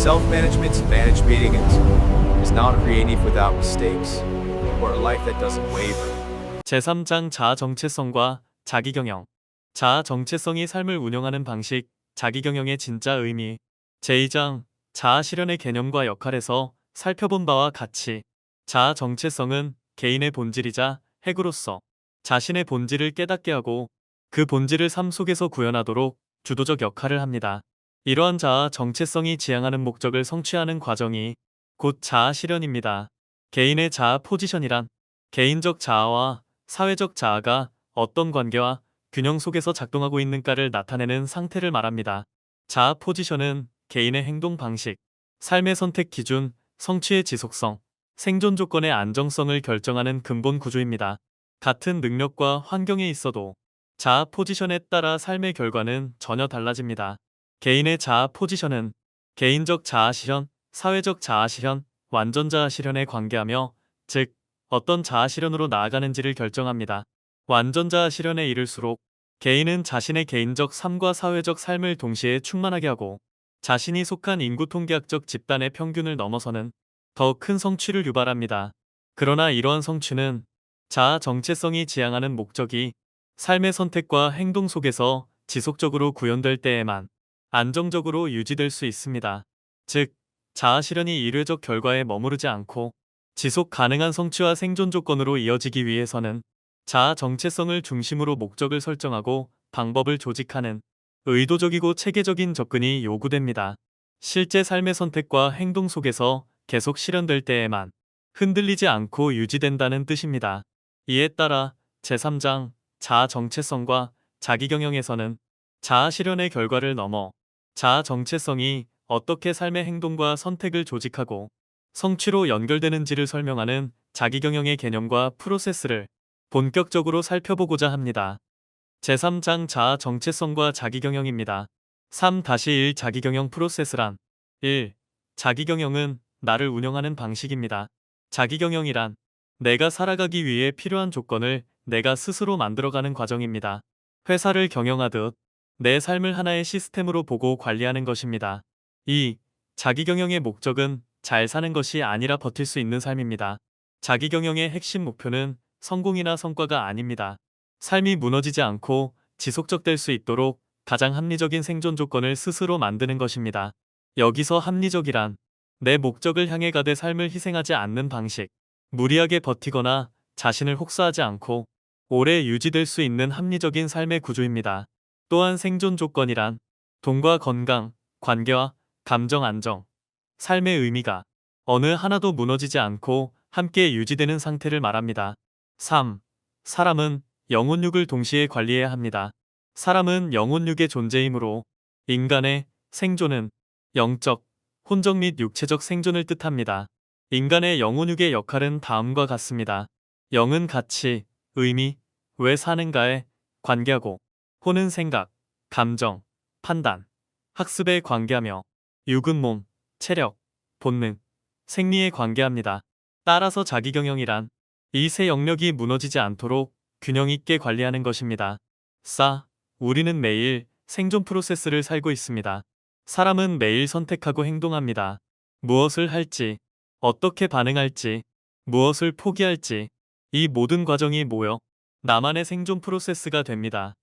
Self management and managed meeting is, is not creative without mistakes, or a life that doesn't waver. 제3장 자아 정체성과 자기 경영. 자아 정체성이 삶을 운영하는 방식, 자기 경영의 진짜 의미. 제2장 자아 실현의 개념과 역할에서 살펴본 바와 같이 자아 정체성은 개인의 본질이자 핵으로서 자신의 본질을 깨닫게 하고 그 본질을 삶 속에서 구현하도록 주도적 역할을 합니다. 이러한 자아 정체성이 지향하는 목적을 성취하는 과정이 곧 자아 실현입니다. 개인의 자아 포지션이란 개인적 자아와 사회적 자아가 어떤 관계와 균형 속에서 작동하고 있는가를 나타내는 상태를 말합니다. 자아 포지션은 개인의 행동 방식, 삶의 선택 기준, 성취의 지속성, 생존 조건의 안정성을 결정하는 근본 구조입니다. 같은 능력과 환경에 있어도 자아 포지션에 따라 삶의 결과는 전혀 달라집니다. 개인의 자아 포지션은 개인적 자아 실현, 사회적 자아 실현, 완전 자아 실현에 관계하며 즉 어떤 자아 실현으로 나아가는지를 결정합니다. 완전 자아 실현에 이를수록 개인은 자신의 개인적 삶과 사회적 삶을 동시에 충만하게 하고 자신이 속한 인구 통계학적 집단의 평균을 넘어서는 더 큰 성취를 유발합니다. 그러나 이러한 성취는 자아 정체성이 지향하는 목적이 삶의 선택과 행동 속에서 지속적으로 구현될 때에만 안정적으로 유지될 수 있습니다. 즉, 자아 실현이 일회적 결과에 머무르지 않고 지속 가능한 성취와 생존 조건으로 이어지기 위해서는 자아 정체성을 중심으로 목적을 설정하고 방법을 조직하는 의도적이고 체계적인 접근이 요구됩니다. 실제 삶의 선택과 행동 속에서 계속 실현될 때에만 흔들리지 않고 유지된다는 뜻입니다. 이에 따라 제3장 자아 정체성과 자기 경영에서는 자아 실현의 결과를 넘어 자아 정체성이 어떻게 삶의 행동과 선택을 조직하고 성취로 연결되는지를 설명하는 자기 경영의 개념과 프로세스를 본격적으로 살펴보고자 합니다. 제3장 자아 정체성과 자기 경영입니다. 3-1 자기 경영 프로세스란 1. 자기 경영은 나를 운영하는 방식입니다. 자기 경영이란 내가 살아가기 위해 필요한 조건을 내가 스스로 만들어가는 과정입니다. 회사를 경영하듯 내 삶을 하나의 시스템으로 보고 관리하는 것입니다. 2. 자기 경영의 목적은 잘 사는 것이 아니라 버틸 수 있는 삶입니다. 자기 경영의 핵심 목표는 성공이나 성과가 아닙니다. 삶이 무너지지 않고 지속적 될 수 있도록 가장 합리적인 생존 조건을 스스로 만드는 것입니다. 여기서 합리적이란 내 목적을 향해 가되 삶을 희생하지 않는 방식, 무리하게 버티거나 자신을 혹사하지 않고 오래 유지될 수 있는 합리적인 삶의 구조입니다. 또한 생존 조건이란 돈과 건강, 관계와 감정 안정, 삶의 의미가 어느 하나도 무너지지 않고 함께 유지되는 상태를 말합니다. 3. 사람은 영혼육을 동시에 관리해야 합니다. 사람은 영혼육의 존재이므로 인간의 생존은 영적, 혼적 및 육체적 생존을 뜻합니다. 인간의 영혼육의 역할은 다음과 같습니다. 영은 가치, 의미, 왜 사는가에 관계하고 혼은 생각, 감정, 판단, 학습에 관계하며 육은 몸, 체력, 본능, 생리에 관계합니다. 따라서 자기경영이란 이 세 영역이 무너지지 않도록 균형 있게 관리하는 것입니다. 싸, 우리는 매일 생존 프로세스를 살고 있습니다. 사람은 매일 선택하고 행동합니다. 무엇을 할지, 어떻게 반응할지, 무엇을 포기할지, 이 모든 과정이 모여 나만의 생존 프로세스가 됩니다.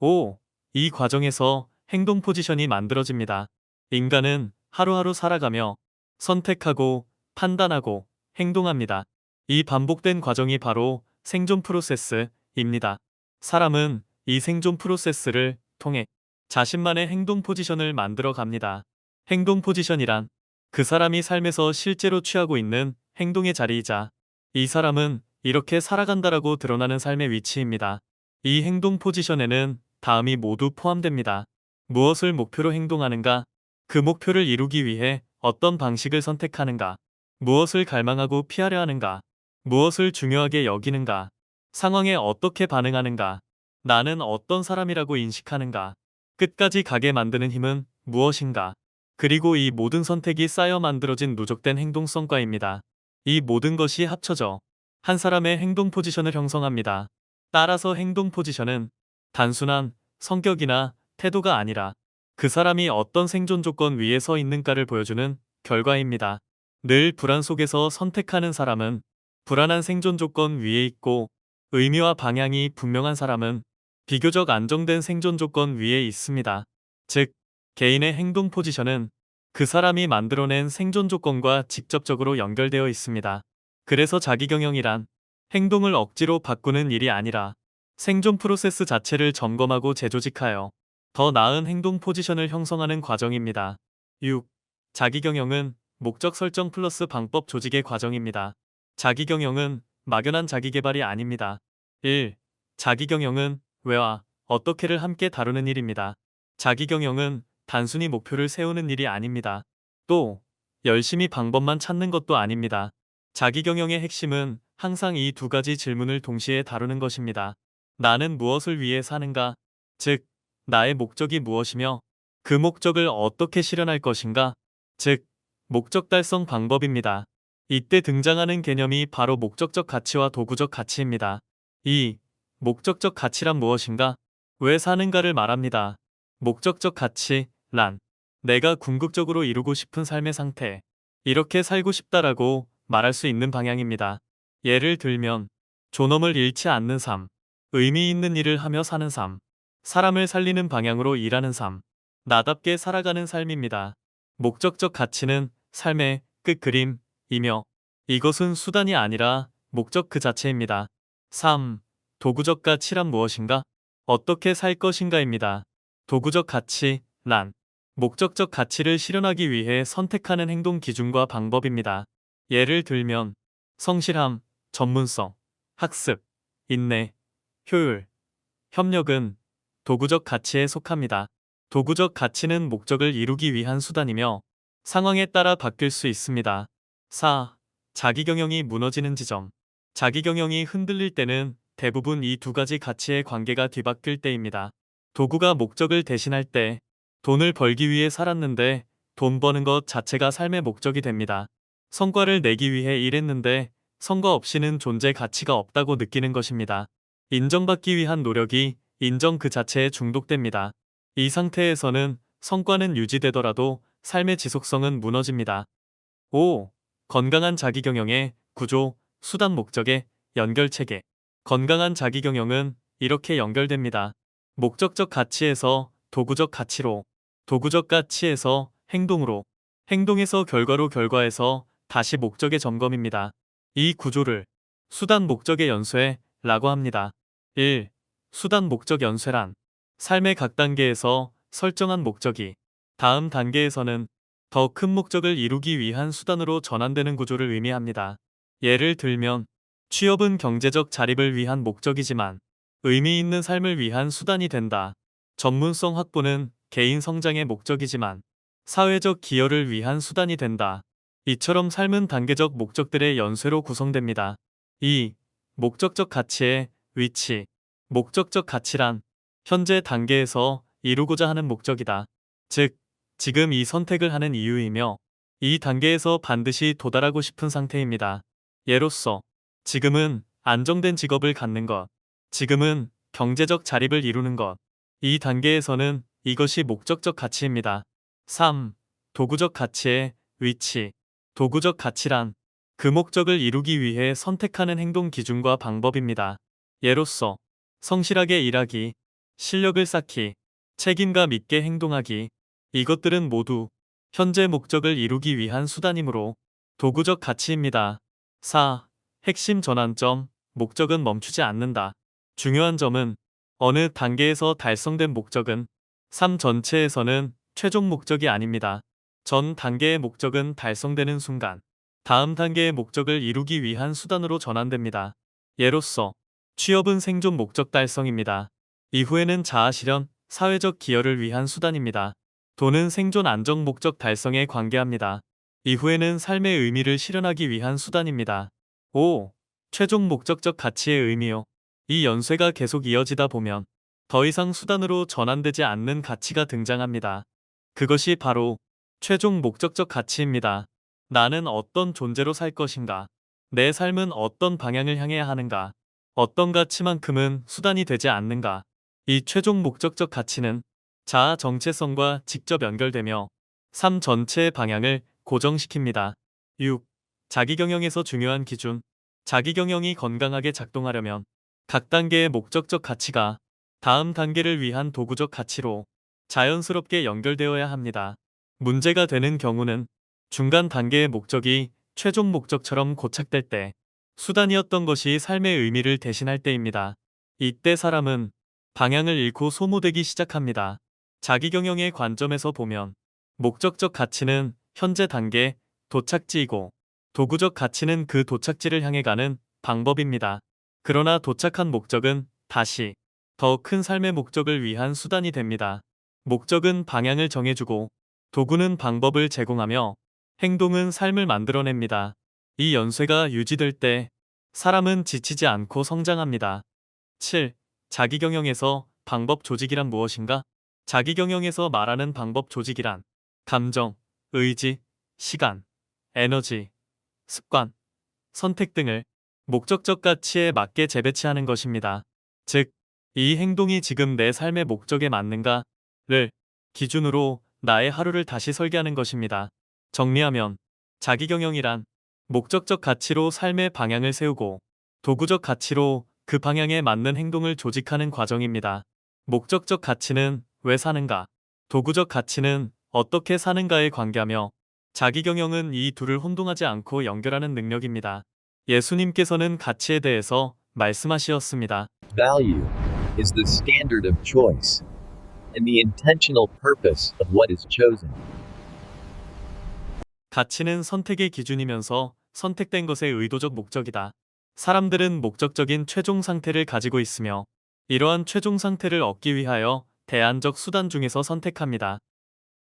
5. 이 과정에서 행동 포지션이 만들어집니다. 인간은 하루하루 살아가며 선택하고 판단하고 행동합니다. 이 반복된 과정이 바로 생존 프로세스입니다. 사람은 이 생존 프로세스를 통해 자신만의 행동 포지션을 만들어 갑니다. 행동 포지션이란 그 사람이 삶에서 실제로 취하고 있는 행동의 자리이자 이 사람은 이렇게 살아간다라고 드러나는 삶의 위치입니다. 이 행동 포지션에는 다음이 모두 포함됩니다. 무엇을 목표로 행동하는가? 그 목표를 이루기 위해 어떤 방식을 선택하는가? 무엇을 갈망하고 피하려 하는가? 무엇을 중요하게 여기는가? 상황에 어떻게 반응하는가? 나는 어떤 사람이라고 인식하는가? 끝까지 가게 만드는 힘은 무엇인가? 그리고 이 모든 선택이 쌓여 만들어진 누적된 행동성과입니다. 이 모든 것이 합쳐져 한 사람의 행동 포지션을 형성합니다. 따라서 행동 포지션은 단순한 성격이나 태도가 아니라 그 사람이 어떤 생존 조건 위에 서 있는가를 보여주는 결과입니다. 늘 불안 속에서 선택하는 사람은 불안한 생존 조건 위에 있고 의미와 방향이 분명한 사람은 비교적 안정된 생존 조건 위에 있습니다. 즉, 개인의 행동 포지션은 그 사람이 만들어낸 생존 조건과 직접적으로 연결되어 있습니다. 그래서 자기경영이란 행동을 억지로 바꾸는 일이 아니라 생존 프로세스 자체를 점검하고 재조직하여 더 나은 행동 포지션을 형성하는 과정입니다. 6. 자기경영은 목적 설정 플러스 방법 조직의 과정입니다. 자기경영은 막연한 자기개발이 아닙니다. 1. 자기경영은 왜와 어떻게를 함께 다루는 일입니다. 자기경영은 단순히 목표를 세우는 일이 아닙니다. 또 열심히 방법만 찾는 것도 아닙니다. 자기경영의 핵심은 항상 이 두 가지 질문을 동시에 다루는 것입니다. 나는 무엇을 위해 사는가? 즉, 나의 목적이 무엇이며 그 목적을 어떻게 실현할 것인가? 즉, 목적 달성 방법입니다. 이때 등장하는 개념이 바로 목적적 가치와 도구적 가치입니다. 2. 목적적 가치란 무엇인가? 왜 사는가를 말합니다. 목적적 가치, 란. 내가 궁극적으로 이루고 싶은 삶의 상태. 이렇게 살고 싶다라고 말할 수 있는 방향입니다. 예를 들면, 존엄을 잃지 않는 삶, 의미 있는 일을 하며 사는 삶, 사람을 살리는 방향으로 일하는 삶, 나답게 살아가는 삶입니다. 목적적 가치는 삶의 끝 그림이며 이것은 수단이 아니라 목적 그 자체입니다. 3. 도구적 가치란 무엇인가? 어떻게 살 것인가입니다. 도구적 가치, 란. 목적적 가치를 실현하기 위해 선택하는 행동 기준과 방법입니다. 예를 들면, 성실함, 전문성, 학습, 인내, 효율, 협력은 도구적 가치에 속합니다. 도구적 가치는 목적을 이루기 위한 수단이며 상황에 따라 바뀔 수 있습니다. 4. 자기경영이 무너지는 지점. 자기경영이 흔들릴 때는 대부분 이 두 가지 가치의 관계가 뒤바뀔 때입니다. 도구가 목적을 대신할 때 돈을 벌기 위해 살았는데 돈 버는 것 자체가 삶의 목적이 됩니다. 성과를 내기 위해 일했는데 성과 없이는 존재 가치가 없다고 느끼는 것입니다. 인정받기 위한 노력이 인정 그 자체에 중독됩니다. 이 상태에서는 성과는 유지되더라도 삶의 지속성은 무너집니다. 5. 건강한 자기경영의 구조, 수단 목적의 연결 체계. 건강한 자기경영은 이렇게 연결됩니다. 목적적 가치에서 도구적 가치로, 도구적 가치에서 행동으로, 행동에서 결과로 결과에서 다시 목적의 점검입니다. 이 구조를 수단 목적의 연쇄 라고 합니다. 1. 수단 목적 연쇄란 삶의 각 단계에서 설정한 목적이 다음 단계에서는 더 큰 목적을 이루기 위한 수단으로 전환되는 구조를 의미합니다. 예를 들면 취업은 경제적 자립을 위한 목적이지만 의미 있는 삶을 위한 수단이 된다. 전문성 확보는 개인 성장의 목적이지만 사회적 기여를 위한 수단이 된다. 이처럼 삶은 단계적 목적들의 연쇄로 구성됩니다. 2. 목적적 가치의 위치. 목적적 가치란 현재 단계에서 이루고자 하는 목적이다. 즉, 지금 이 선택을 하는 이유이며 이 단계에서 반드시 도달하고 싶은 상태입니다. 예로서 지금은 안정된 직업을 갖는 것, 지금은 경제적 자립을 이루는 것. 이 단계에서는 이것이 목적적 가치입니다. 3. 도구적 가치의 위치. 도구적 가치란 그 목적을 이루기 위해 선택하는 행동 기준과 방법입니다. 예로서 성실하게 일하기, 실력을 쌓기, 책임감 있게 행동하기. 이것들은 모두 현재 목적을 이루기 위한 수단이므로 도구적 가치입니다. 4. 핵심 전환점, 목적은 멈추지 않는다. 중요한 점은 어느 단계에서 달성된 목적은 삶 전체에서는 최종 목적이 아닙니다. 전 단계의 목적은 달성되는 순간 다음 단계의 목적을 이루기 위한 수단으로 전환됩니다. 예로서 취업은 생존 목적 달성입니다. 이후에는 자아 실현, 사회적 기여를 위한 수단입니다. 돈은 생존 안정 목적 달성에 관계합니다. 이후에는 삶의 의미를 실현하기 위한 수단입니다. 5. 최종 목적적 가치의 의미요. 이 연쇄가 계속 이어지다 보면 더 이상 수단으로 전환되지 않는 가치가 등장합니다. 그것이 바로 최종 목적적 가치입니다. 나는 어떤 존재로 살 것인가? 내 삶은 어떤 방향을 향해야 하는가? 어떤 가치만큼은 수단이 되지 않는가? 이 최종 목적적 가치는 자아 정체성과 직접 연결되며 삶 전체의 방향을 고정시킵니다. 6. 자기경영에서 중요한 기준. 자기경영이 건강하게 작동하려면 각 단계의 목적적 가치가 다음 단계를 위한 도구적 가치로 자연스럽게 연결되어야 합니다. 문제가 되는 경우는 중간 단계의 목적이 최종 목적처럼 고착될 때 수단이었던 것이 삶의 의미를 대신할 때입니다. 이때 사람은 방향을 잃고 소모되기 시작합니다. 자기경영의 관점에서 보면 목적적 가치는 현재 단계 도착지이고 도구적 가치는 그 도착지를 향해 가는 방법입니다. 그러나 도착한 목적은 다시 더 큰 삶의 목적을 위한 수단이 됩니다. 목적은 방향을 정해주고 도구는 방법을 제공하며 행동은 삶을 만들어냅니다. 이 연쇄가 유지될 때 사람은 지치지 않고 성장합니다. 7. 자기경영에서 방법 조직이란 무엇인가? 자기경영에서 말하는 방법 조직이란 감정, 의지, 시간, 에너지, 습관, 선택 등을 목적적 가치에 맞게 재배치하는 것입니다. 즉, 이 행동이 지금 내 삶의 목적에 맞는가를 기준으로 나의 하루를 다시 설계하는 것입니다. 정리하면 자기경영이란 목적적 가치로 삶의 방향을 세우고 도구적 가치로 그 방향에 맞는 행동을 조직하는 과정입니다. 목적적 가치는 왜 사는가, 도구적 가치는 어떻게 사는가에 관계하며 자기경영은 이 둘을 혼동하지 않고 연결하는 능력입니다. 예수님께서는 가치에 대해서 말씀하시었습니다. Value is the standard of choice and the intentional purpose of what is chosen. 가치는 선택의 기준이면서 선택된 것의 의도적 목적이다. 사람들은 목적적인 최종 상태를 가지고 있으며 이러한 최종 상태를 얻기 위하여 대안적 수단 중에서 선택합니다.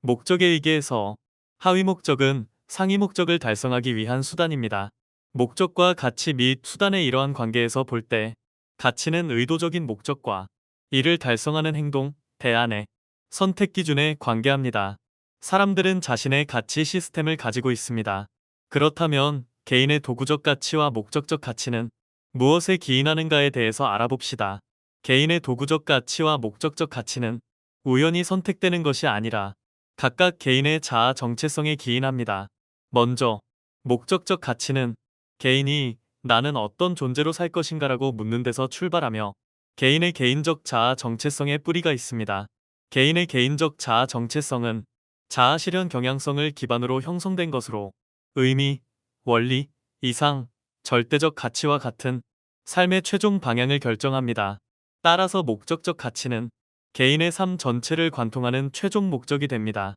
목적에 의기해서 하위 목적은 상위 목적을 달성하기 위한 수단입니다. 목적과 가치 및 수단의 이러한 관계에서 볼 때 가치는 의도적인 목적과 이를 달성하는 행동, 대안의 선택 기준에 관계합니다. 사람들은 자신의 가치 시스템을 가지고 있습니다. 그렇다면 개인의 도구적 가치와 목적적 가치는 무엇에 기인하는가에 대해서 알아봅시다. 개인의 도구적 가치와 목적적 가치는 우연히 선택되는 것이 아니라 각각 개인의 자아 정체성에 기인합니다. 먼저, 목적적 가치는 개인이 나는 어떤 존재로 살 것인가라고 묻는 데서 출발하며 개인의 개인적 자아 정체성에 뿌리가 있습니다. 개인의 개인적 자아 정체성은 자아 실현 경향성을 기반으로 형성된 것으로 의미, 원리, 이상, 절대적 가치와 같은 삶의 최종 방향을 결정합니다. 따라서 목적적 가치는 개인의 삶 전체를 관통하는 최종 목적이 됩니다.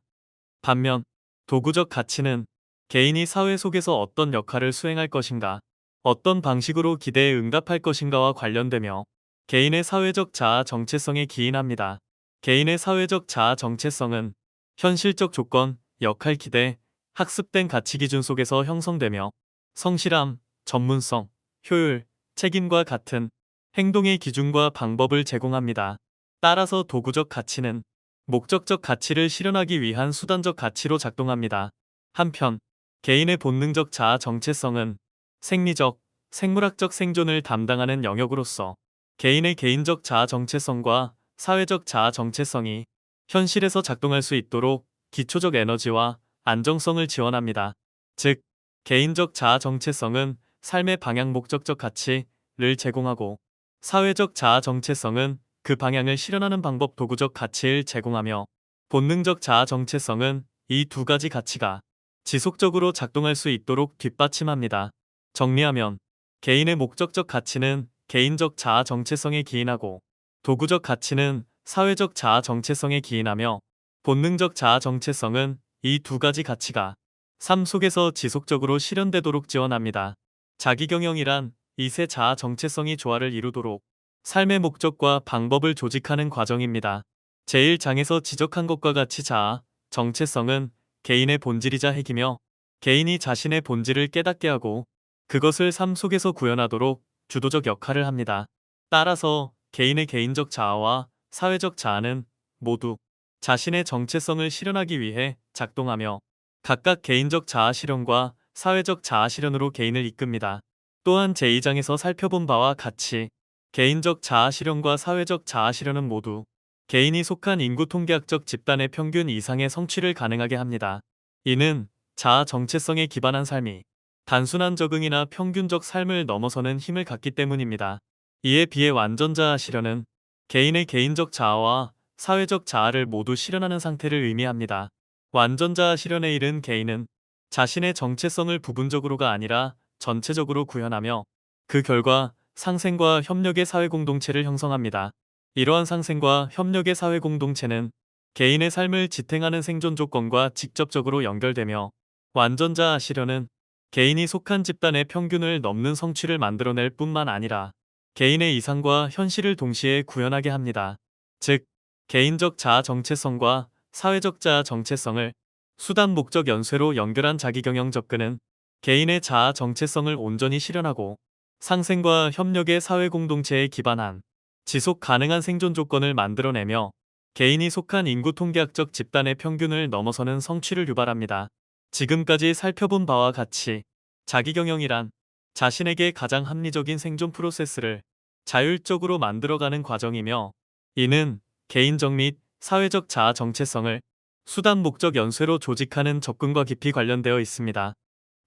반면 도구적 가치는 개인이 사회 속에서 어떤 역할을 수행할 것인가, 어떤 방식으로 기대에 응답할 것인가와 관련되며 개인의 사회적 자아 정체성에 기인합니다. 개인의 사회적 자아 정체성은 현실적 조건, 역할 기대, 학습된 가치 기준 속에서 형성되며 성실함, 전문성, 효율, 책임과 같은 행동의 기준과 방법을 제공합니다. 따라서 도구적 가치는 목적적 가치를 실현하기 위한 수단적 가치로 작동합니다. 한편 개인의 본능적 자아 정체성은 생리적, 생물학적 생존을 담당하는 영역으로서 개인의 개인적 자아 정체성과 사회적 자아 정체성이 현실에서 작동할 수 있도록 기초적 에너지와 안정성을 지원합니다. 즉, 개인적 자아 정체성은 삶의 방향 목적적 가치를 제공하고 사회적 자아 정체성은 그 방향을 실현하는 방법 도구적 가치를 제공하며 본능적 자아 정체성은 이 두 가지 가치가 지속적으로 작동할 수 있도록 뒷받침합니다. 정리하면 개인의 목적적 가치는 개인적 자아 정체성에 기인하고 도구적 가치는 사회적 자아 정체성에 기인하며 본능적 자아 정체성은 이 두 가지 가치가 삶 속에서 지속적으로 실현되도록 지원합니다. 자기경영이란 이 세 자아 정체성이 조화를 이루도록 삶의 목적과 방법을 조직하는 과정입니다. 제1장에서 지적한 것과 같이 자아, 정체성은 개인의 본질이자 핵이며 개인이 자신의 본질을 깨닫게 하고 그것을 삶 속에서 구현하도록 주도적 역할을 합니다. 따라서 개인의 개인적 자아와 사회적 자아는 모두 자신의 정체성을 실현하기 위해 작동하며 각각 개인적 자아 실현과 사회적 자아 실현으로 개인을 이끕니다. 또한 제2장에서 살펴본 바와 같이 개인적 자아 실현과 사회적 자아 실현은 모두 개인이 속한 인구 통계학적 집단의 평균 이상의 성취를 가능하게 합니다. 이는 자아 정체성에 기반한 삶이 단순한 적응이나 평균적 삶을 넘어서는 힘을 갖기 때문입니다. 이에 비해 완전자아 실현은 개인의 개인적 자아와 사회적 자아를 모두 실현하는 상태를 의미합니다. 완전자아 실현에 이른 개인은 자신의 정체성을 부분적으로가 아니라 전체적으로 구현하며 그 결과 상생과 협력의 사회 공동체를 형성합니다. 이러한 상생과 협력의 사회 공동체는 개인의 삶을 지탱하는 생존 조건과 직접적으로 연결되며 완전자아 실현은 개인이 속한 집단의 평균을 넘는 성취를 만들어낼 뿐만 아니라 개인의 이상과 현실을 동시에 구현하게 합니다. 즉, 개인적 자아 정체성과 사회적 자아 정체성을 수단 목적 연쇄로 연결한 자기경영 접근은 개인의 자아 정체성을 온전히 실현하고 상생과 협력의 사회 공동체에 기반한 지속 가능한 생존 조건을 만들어내며 개인이 속한 인구 통계학적 집단의 평균을 넘어서는 성취를 유발합니다. 지금까지 살펴본 바와 같이 자기경영이란 자신에게 가장 합리적인 생존 프로세스를 자율적으로 만들어가는 과정이며 이는 개인적 및 사회적 자아 정체성을 수단 목적 연쇄로 조직하는 접근과 깊이 관련되어 있습니다.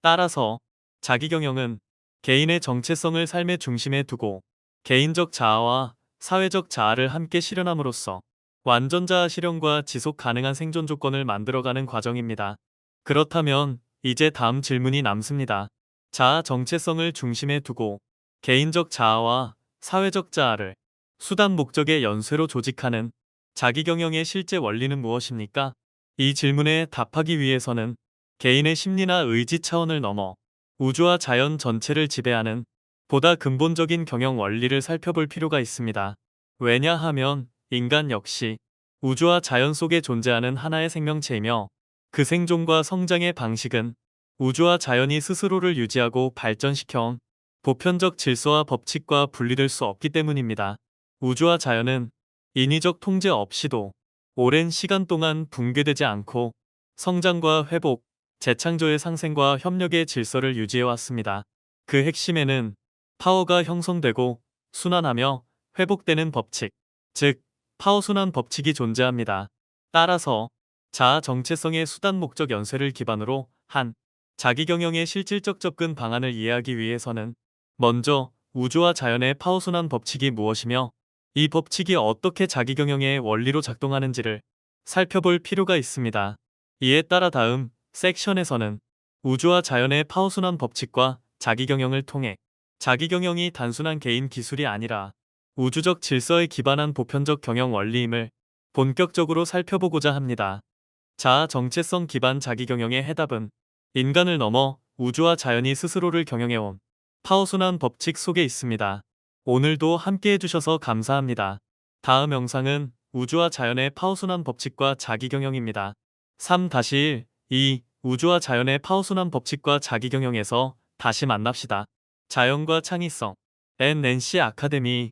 따라서 자기경영은 개인의 정체성을 삶의 중심에 두고 개인적 자아와 사회적 자아를 함께 실현함으로써 완전자아 실현과 지속 가능한 생존 조건을 만들어가는 과정입니다. 그렇다면 이제 다음 질문이 남습니다. 자아 정체성을 중심에 두고 개인적 자아와 사회적 자아를 수단 목적의 연쇄로 조직하는 자기경영의 실제 원리는 무엇입니까? 이 질문에 답하기 위해서는 개인의 심리나 의지 차원을 넘어 우주와 자연 전체를 지배하는 보다 근본적인 경영 원리를 살펴볼 필요가 있습니다. 왜냐하면 인간 역시 우주와 자연 속에 존재하는 하나의 생명체이며 그 생존과 성장의 방식은 우주와 자연이 스스로를 유지하고 발전시켜온 보편적 질서와 법칙과 분리될 수 없기 때문입니다. 우주와 자연은 인위적 통제 없이도 오랜 시간 동안 붕괴되지 않고 성장과 회복, 재창조의 상생과 협력의 질서를 유지해왔습니다. 그 핵심에는 파워가 형성되고 순환하며 회복되는 법칙, 즉 파워 순환 법칙이 존재합니다. 따라서 자아 정체성의 수단 목적 연쇄를 기반으로 한 자기 경영의 실질적 접근 방안을 이해하기 위해서는 먼저 우주와 자연의 파워 순환 법칙이 무엇이며 이 법칙이 어떻게 자기 경영의 원리로 작동하는지를 살펴볼 필요가 있습니다. 이에 따라 다음 섹션에서는 우주와 자연의 파워 순환 법칙과 자기 경영을 통해 자기 경영이 단순한 개인 기술이 아니라 우주적 질서에 기반한 보편적 경영 원리임을 본격적으로 살펴보고자 합니다. 자아 정체성 기반 자기 경영의 해답은 인간을 넘어 우주와 자연이 스스로를 경영해온 파워순환 법칙 속에 있습니다. 오늘도 함께 해주셔서 감사합니다. 다음 영상은 우주와 자연의 파워순환 법칙과 자기 경영입니다. 3-1 2. 우주와 자연의 파워순환 법칙과 자기 경영에서 다시 만납시다. 자연과 창의성 NNC 아카데미